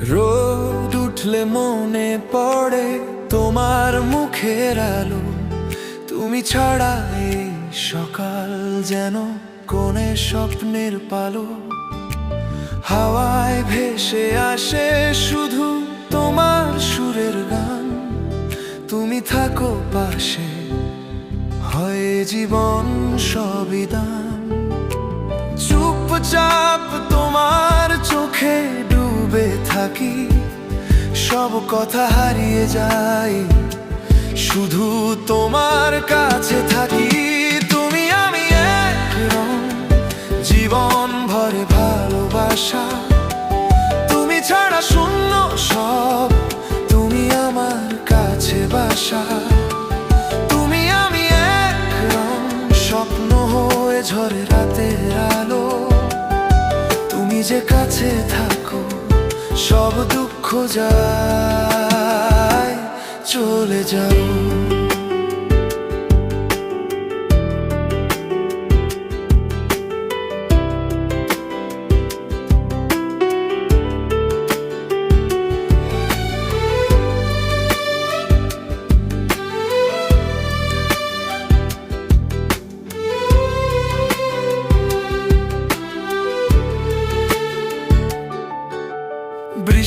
উঠলে মনে পড়ে তোমার মুখের আলো। তুমি ছাড়া এই সকাল যেন কোনে স্বপ্নের পালো। হাওয়ায় ভেসে আসে শুধু তোমার সুরের গান। তুমি থাকো পাশে, হয় জীবন সবিদান চুপচাপ থাকি, সব কথা হারিয়ে যাই। শুধু তোমার কাছে থাকি, তুমি আমি এক জীবন ভরে ভালোবাসা, তুমি ছাড়া শূন্য সব। তুমি আমার কাছে বাসা, তুমি আমি এক স্বপ্ন হয়ে ঝরে রাতের আলো, তুমি যে কাছে থাকো সব দুঃখ যায় চলে যাও।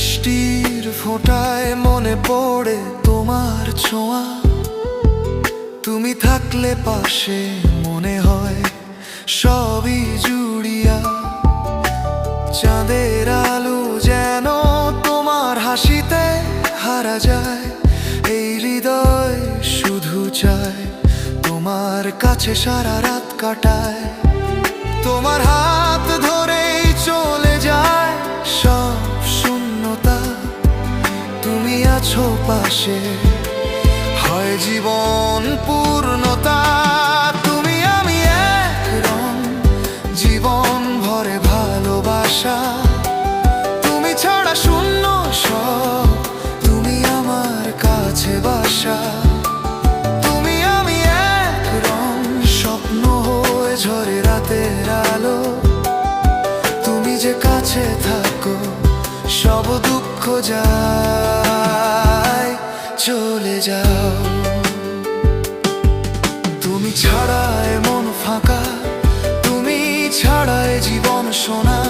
বৃষ্টির ফোঁটায় মনে পড়ে তোমার ছোঁয়া। তুমি থাকলে পাশে মনে হয় সবই জুড়িয়া। চাঁদের আলো যেন তোমার হাসিতে হারা যায়। এই হৃদয় শুধু চায় তোমার কাছে সারা রাত কাটায়। তোমার হাত পাশে। হয় জীবন পূর্ণতা, তুমি আমি এক রং। জীবন ভরে ভালোবাসা, তুমি ছাড়া শূন্য সব। তুমি আমার কাছে বাসা। তুমি রং, স্বপ্ন হয়ে ঝরে রাতের আলো। তুমি যে কাছে থাকো, সব দুঃখ যায়। চলে যাও। তুমি ছাড়ায় মন ফাঁকা, তুমি ছাড়ায় জীবন সোনা।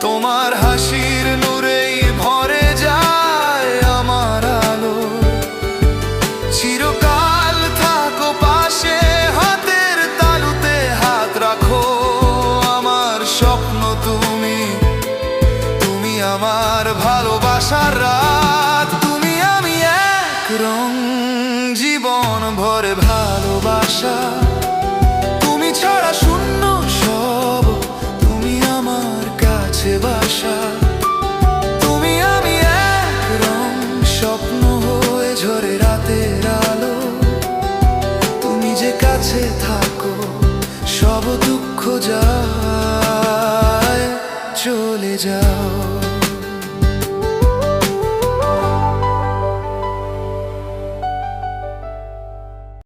তোমার হাসির নূরেই ভরে যায় আমার আলো। চিরকাল থাকো পাশে, হাতের তালুতে হাত রাখো। আমার স্বপ্ন তুমি তুমি আমার ভালোবাসার আমি এক রং জীবন ভরে ভালোবাসা। তুমি ছাড়া শূন্য সব, তুমি আমার কাছে বাসা। তুমি আমি এক রং স্বপ্ন হয়ে ঝরে রাতের আলো। তুমি যে কাছে থাকো, সব দুঃখ যায়, চলে যাও।